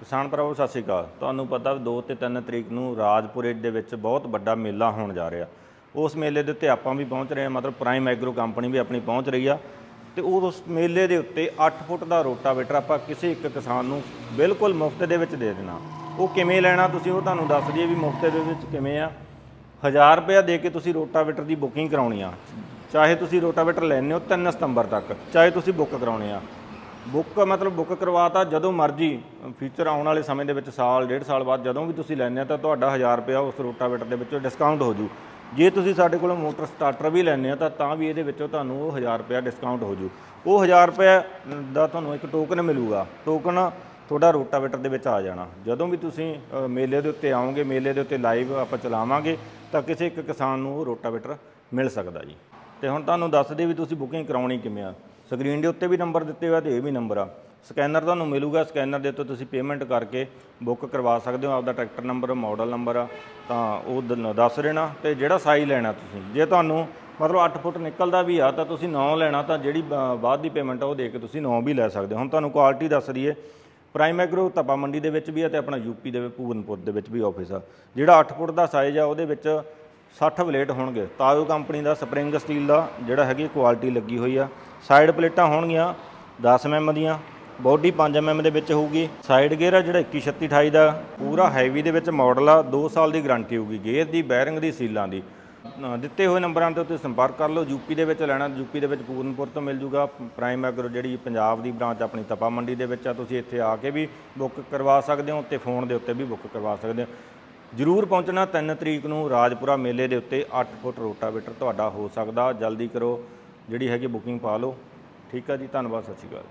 ਕਿਸਾਨ ਭਰਾਵੋ, ਸਤਿ ਸ਼੍ਰੀ ਅਕਾਲ। ਤੁਹਾਨੂੰ ਪਤਾ 2 ਤੇ 3 ਤਰੀਕ ਨੂੰ ਰਾਜਪੁਰੇ ਦੇ ਵਿੱਚ ਬਹੁਤ ਵੱਡਾ ਮੇਲਾ ਹੋਣ ਜਾ ਰਿਹਾ। ਉਸ ਮੇਲੇ ਦੇ ਉੱਤੇ ਆਪਾਂ ਵੀ ਪਹੁੰਚ ਰਹੇ ਹਾਂ, ਮਤਲਬ ਪ੍ਰਾਈਮ ਐਗਰੋ ਕੰਪਨੀ ਵੀ ਆਪਣੀ ਪਹੁੰਚ ਰਹੀ ਆ। ਤੇ ਉਸ ਮੇਲੇ ਦੇ ਉੱਤੇ 8 ਫੁੱਟ ਦਾ ਰੋਟਾਵੇਟਰ ਆਪਾਂ ਕਿਸੇ ਇੱਕ ਕਿਸਾਨ ਨੂੰ ਬਿਲਕੁਲ ਮੁਫਤ ਦੇ ਵਿੱਚ ਦੇ ਦੇਣਾ। ਉਹ ਕਿਵੇਂ ਲੈਣਾ ਤੁਸੀਂ ਉਹ ਤੁਹਾਨੂੰ ਦੱਸ ਦਈਏ ਵੀ ਮੁਫਤ ਦੇ ਵਿੱਚ ਕਿਵੇਂ ਆ। 1000 ਰੁਪਇਆ ਦੇ ਕੇ ਤੁਸੀਂ ਰੋਟਾਵੇਟਰ ਦੀ ਬੁਕਿੰਗ ਕਰਾਉਣੀ ਆ। ਚਾਹੇ ਤੁਸੀਂ ਰੋਟਾਵੇਟਰ ਲੈਣੇ ਹੋ 3 ਸਤੰਬਰ ਤੱਕ, ਚਾਹੇ ਤੁਸੀਂ ਬੁੱਕ ਕਰਾਉਣੇ ਆ। ਬੁੱਕ ਮਤਲਬ ਬੁੱਕ ਕਰਵਾਤਾ ਜਦੋਂ ਮਰਜ਼ੀ ਫੀਚਰ ਆਉਣ ਵਾਲੇ ਸਮੇਂ ਦੇ ਵਿੱਚ ਸਾਲ, ਡੇਢ ਸਾਲ ਬਾਅਦ ਜਦੋਂ ਵੀ ਤੁਸੀਂ ਲੈਣੇ ਆ ਤਾਂ ਤੁਹਾਡਾ 1000 ਰੁਪਇਆ ਉਸ ਰੋਟਾਵੇਟਰ ਦੇ ਵਿੱਚੋਂ ਡਿਸਕਾਊਂਟ ਹੋ ਜੂ। ਜੇ ਤੁਸੀਂ ਸਾਡੇ ਕੋਲੋਂ ਮੋਟਰ ਸਟਾਰਟਰ ਵੀ ਲੈਣੇ ਆ ਤਾਂ ਤਾਂ ਵੀ ਇਹਦੇ ਵਿੱਚੋਂ ਤੁਹਾਨੂੰ ਉਹ 1000 ਰੁਪਇਆ ਡਿਸਕਾਊਂਟ ਹੋ ਜੂ। ਉਹ 1000 ਰੁਪਇਆ ਦਾ ਤੁਹਾਨੂੰ ਇੱਕ ਟੋਕਨ ਮਿਲੂਗਾ। ਟੋਕਨ ਤੁਹਾਡਾ ਰੋਟਾਵੇਟਰ ਦੇ ਵਿੱਚ ਆ ਜਾਣਾ। ਜਦੋਂ ਵੀ ਤੁਸੀਂ ਮੇਲੇ ਦੇ ਉੱਤੇ ਆਓਗੇ, ਮੇਲੇ ਦੇ ਉੱਤੇ ਲਾਈਵ ਆਪਾਂ ਚਲਾਵਾਂਗੇ, ਤਾਂ ਕਿਸੇ ਇੱਕ ਕਿਸਾਨ ਨੂੰ ਉਹ ਰੋਟਾਵੇਟਰ ਮਿਲ ਸਕਦਾ ਜੀ। ਤੇ ਹੁਣ ਤੁਹਾਨੂੰ ਦੱਸ ਦੇ ਵੀ ਤੁਸੀਂ ਬੁਕਿੰਗ ਕਰਾਉਣੀ ਕਿਵੇਂ ਆ। ਸਕਰੀਨ ਦੇ ਉੱਤੇ ਵੀ ਨੰਬਰ ਦਿੱਤੇ ਹੋਇਆ ਤੇ ਇਹ ਵੀ ਨੰਬਰ ਆ। ਸਕੈਨਰ ਤੁਹਾਨੂੰ ਮਿਲੂਗਾ, ਸਕੈਨਰ ਦੇ ਉੱਤੇ ਤੁਸੀਂ ਪੇਮੈਂਟ ਕਰਕੇ ਬੁੱਕ ਕਰਵਾ ਸਕਦੇ ਹੋ। ਆਪਦਾ ਟਰੈਕਟਰ ਨੰਬਰ, ਮਾਡਲ ਨੰਬਰ ਆ, ਤਾਂ ਉਹ ਦ- ਦੱਸ ਦੇਣਾ ਤੇ ਜਿਹੜਾ ਸਾਈਜ਼ ਲੈਣਾ ਤੁਸੀਂ। ਜੇ ਤੁਹਾਨੂੰ ਮਤਲਬ 8 ਫੁੱਟ ਨਿਕਲਦਾ ਵੀ ਆ, ਤਾਂ ਤੁਸੀਂ 9 ਲੈਣਾ, ਤਾਂ ਜਿਹੜੀ ਬ- ਬਾਅਦ ਦੀ ਪੇਮੈਂਟ ਆ, ਉਹ ਦੇ ਕੇ ਤੁਸੀਂ 9 ਵੀ ਲੈ ਸਕਦੇ ਹੋ। ਹੁਣ ਤੁਹਾਨੂੰ ਕੁਆਲਿਟੀ ਦੱਸ ਦਈਏ ਪ੍ਰਾਈਮ ਐਗਰੋ ਤਪਾ ਮੰਡੀ ਦੇ ਵਿੱਚ ਵੀ ਆ ਤੇ ਆਪਣਾ ਯੂਪੀ ਦੇ ਪੂਵਨਪੁਰ ਦੇ ਵਿੱਚ ਵੀ ਆਫਿਸ ਆ। ਜਿਹੜਾ 8 ਫੁੱਟ ਦਾ ਸਾਈਜ਼ ਆ, ਉਹਦੇ ਵਿੱਚ 60 ਬਲੇਡ ਹੋਣਗੇ। ਤਾਇਓ ਕੰਪਨੀ ਦਾ ਸਪਰਿੰਗ ਸਟੀਲ ਦਾ ਜਿਹੜਾ ਹੈਗੀ ਕੁਆਲਿਟੀ ਲੱਗੀ ਹੋਈ ਆ। ਸਾਈਡ ਪਲੇਟਾਂ ਹੋਣਗੀਆਂ 10 mm ਦੀਆਂ। ਬੋਡੀ 5 mm ਦੇ ਵਿੱਚ ਹੋਊਗੀ। ਸਾਈਡ ਗੇਅਰ ਆ ਜਿਹੜਾ 21 36 28 ਦਾ। ਪੂਰਾ ਹੈਵੀ ਦੇ ਵਿੱਚ ਮਾਡਲ ਆ। 2 ਸਾਲ ਦੀ ਗਾਰੰਟੀ ਹੋਊਗੀ। ਗੇਅਰ ਦੀ, ਬੈਰਿੰਗ ਦੀ, ਸੀਲਾਂ ਦੀ। ਦਿੱਤੇ ਹੋਏ ਨੰਬਰਾਂ ਤੇ ਉੱਤੇ ਸੰਪਰਕ ਕਰ ਲਓ। ਯੂਪੀ ਦੇ ਵਿੱਚ ਲੈਣਾ। ਯੂਪੀ ਦੇ ਵਿੱਚ ਪੂਰਨਪੁਰ ਤੋਂ ਮਿਲ ਜੂਗਾ। ਪ੍ਰਾਈਮ ਐਗਰੋ ਜਿਹੜੀ ਪੰਜਾਬ ਦੀ ਬ੍ਰਾਂਚ ਆਪਣੀ ਤਪਾ ਮੰਡੀ ਦੇ ਵਿੱਚ ਆ। ਤੁਸੀਂ ਇੱਥੇ ਆ ਕੇ ਵੀ ਬੁੱਕ ਕਰਵਾ ਸਕਦੇ ਹੋ ਤੇ ਫੋਨ ਦੇ ਉੱਤੇ ਵੀ ਬੁੱਕ ਕਰਵਾ ਸਕਦੇ ਹੋ। ਜਰੂਰ ਪਹੁੰਚਣਾ 3 ਤਰੀਕ ਨੂੰ ਰਾਜਪੁਰਾ ਮੇਲੇ ਦੇ ਉੱਤੇ 8 ਫੁੱਟ ਰੋਟਾਵੇਟਰ ਤੁਹਾਡਾ ਹੋ ਸਕਦਾ। ਜਲਦੀ ਕਰੋ। ਜਿਹੜੀ ਹੈਗੀ ਬੁਕਿੰਗ ਪਾ ਲਓ। ਠੀਕ ਆ ਜੀ, ਧੰਨਵਾਦ, ਸਤਿ ਸ਼੍ਰੀ ਅਕਾਲ।